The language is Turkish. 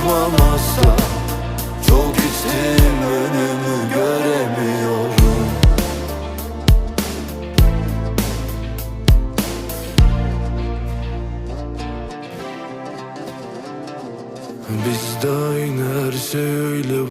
açmamazsa Çok içtim önümü göremiyorum. Biz de aynı her şey öyle